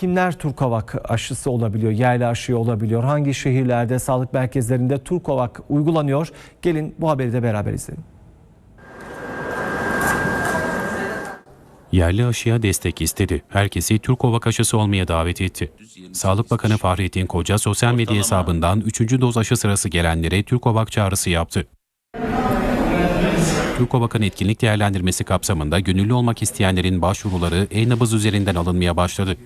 kimler Turkovak aşısı olabiliyor, yerli aşı olabiliyor? Hangi şehirlerde, sağlık merkezlerinde Turkovak uygulanıyor? Gelin bu haberi de beraber izleyelim. Yerli aşıya destek istedi. Herkesi Türkovak aşısı olmaya davet etti. Sağlık Bakanı Fahrettin Koca sosyal medya hesabından 3. doz aşı sırası gelenlere Türkovak çağrısı yaptı. Türkovak'ın etkinlik değerlendirmesi kapsamında gönüllü olmak isteyenlerin başvuruları e-nabız üzerinden alınmaya başladı.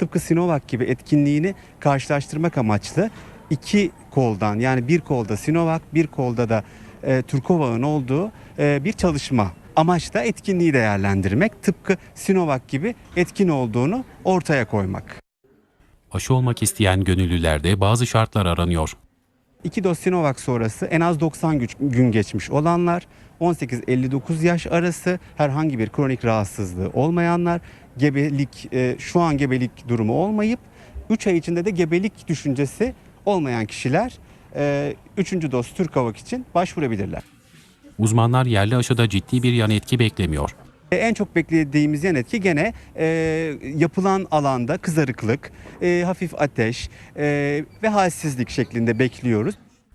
Tıpkı Sinovac gibi etkinliğini karşılaştırmak amaçlı iki koldan yani bir kolda Sinovac bir kolda da e, Turkovac'ın olduğu e, bir çalışma. Amaç da etkinliği değerlendirmek tıpkı Sinovac gibi etkin olduğunu ortaya koymak. Aşı olmak isteyen gönüllülerde bazı şartlar aranıyor. İki doz Sinovac sonrası en az 90 güç- gün geçmiş olanlar, 18-59 yaş arası herhangi bir kronik rahatsızlığı olmayanlar, gebelik e, şu an gebelik durumu olmayıp 3 ay içinde de gebelik düşüncesi olmayan kişiler 3. doz Türkavak için başvurabilirler. Uzmanlar yerli aşıda ciddi bir yan etki beklemiyor. En çok beklediğimiz yan etki gene e, yapılan alanda kızarıklık, e, hafif ateş e, ve halsizlik şeklinde bekliyoruz.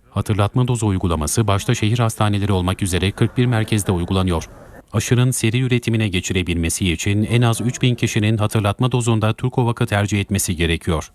Hatırlatma dozu uygulaması başta şehir hastaneleri olmak üzere 41 merkezde uygulanıyor. Aşının seri üretimine geçirebilmesi için en az 3000 kişinin hatırlatma dozunda Turkovak'ı tercih etmesi gerekiyor.